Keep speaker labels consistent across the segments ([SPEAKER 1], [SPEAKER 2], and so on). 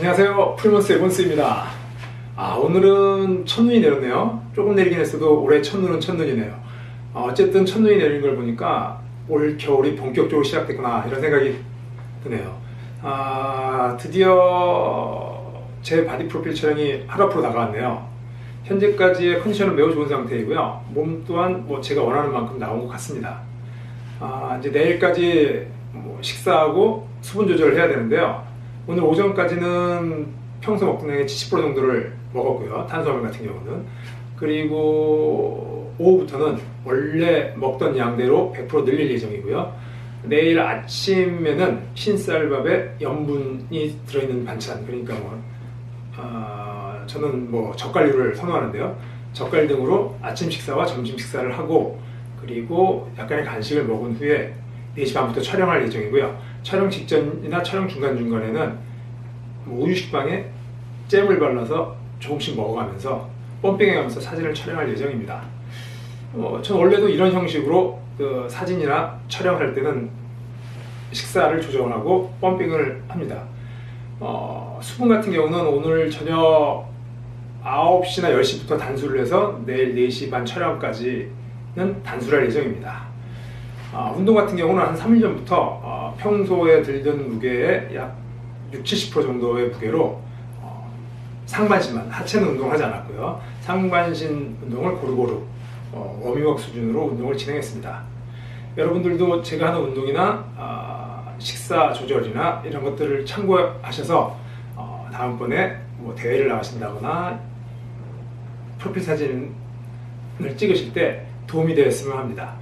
[SPEAKER 1] 안녕하세요. 프리먼스 에본스입니다. 아, 오늘은 첫눈이 내렸네요. 조금 내리긴 했어도 올해 첫눈은 첫눈이네요. 아, 어쨌든 첫눈이 내린 걸 보니까 올 겨울이 본격적으로 시작됐구나 이런 생각이 드네요. 아, 드디어 제 바디 프로필 촬영이 하루 앞으로 다가왔네요. 현재까지의 컨디션은 매우 좋은 상태이고요. 몸 또한 뭐 제가 원하는 만큼 나온 것 같습니다. 아, 이제 내일까지 뭐 식사하고 수분 조절을 해야 되는데요. 오늘 오전까지는 평소 먹던 양의 70% 정도를 먹었고요. 탄수화물 같은 경우는. 그리고 오후부터는 원래 먹던 양대로 100% 늘릴 예정이고요. 내일 아침에는 흰쌀밥에 염분이 들어있는 반찬, 그러니까 뭐, 아, 저는 뭐 젓갈류를 선호하는데요. 젓갈 등으로 아침 식사와 점심 식사를 하고 그리고 약간의 간식을 먹은 후에 4시 반부터 촬영할 예정이고요. 촬영 직전이나 촬영 중간중간에는 뭐 우유 식빵에 잼을 발라서 조금씩 먹어가면서 펌핑해가면서 사진을 촬영할 예정입니다. 어, 전 원래도 이런 형식으로 그 사진이나 촬영할 때는 식사를 조정하고 펌핑을 합니다. 어, 수분 같은 경우는 오늘 저녁 9시나 10시부터 단수를 해서 내일 4시 반 촬영까지는 단수를 할 예정입니다. 아, 운동 같은 경우는 한 3일 전부터 어, 평소에 들던 무게의 약 60, 70% 정도의 무게로 어, 상반신만 하체는 운동하지 않았고요. 상반신 운동을 고루고루 어, 워밍업 수준으로 운동을 진행했습니다. 여러분들도 제가 하는 운동이나 아, 식사 조절이나 이런 것들을 참고하셔서 어, 다음번에 뭐 대회를 나가신다거나 프로필 사진을 찍으실 때 도움이 되었으면 합니다.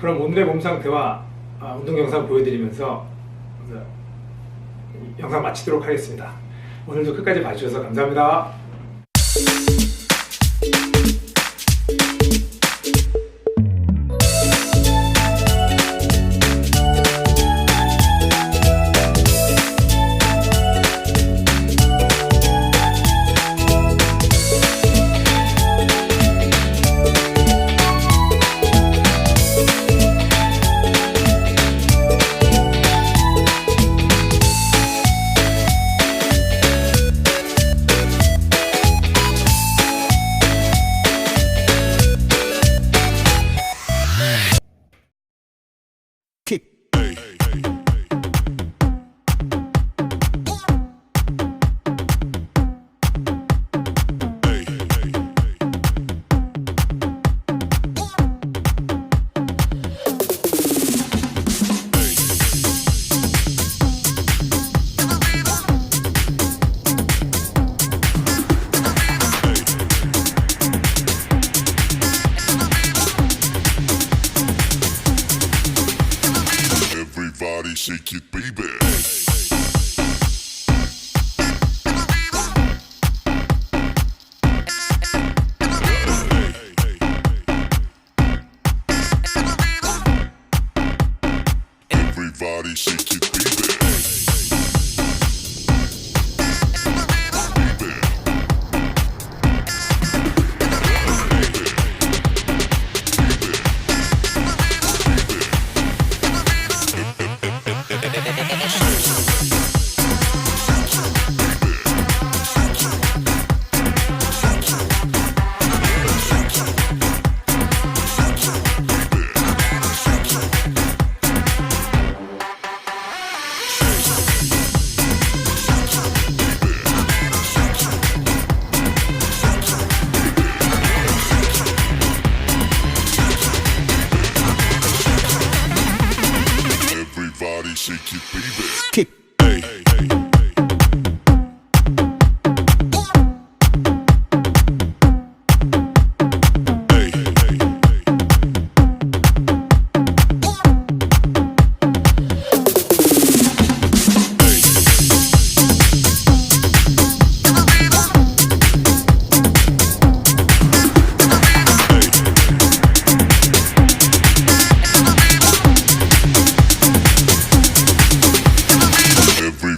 [SPEAKER 1] 그럼 오늘의 몸 상태와 아, 운동 영상 보여드리면서 어, 영상 마치도록 하겠습니다. 오늘도 끝까지 봐주셔서 감사합니다.
[SPEAKER 2] Everybody shake it, baby. Everybody shake it, shake it, baby.
[SPEAKER 3] 킥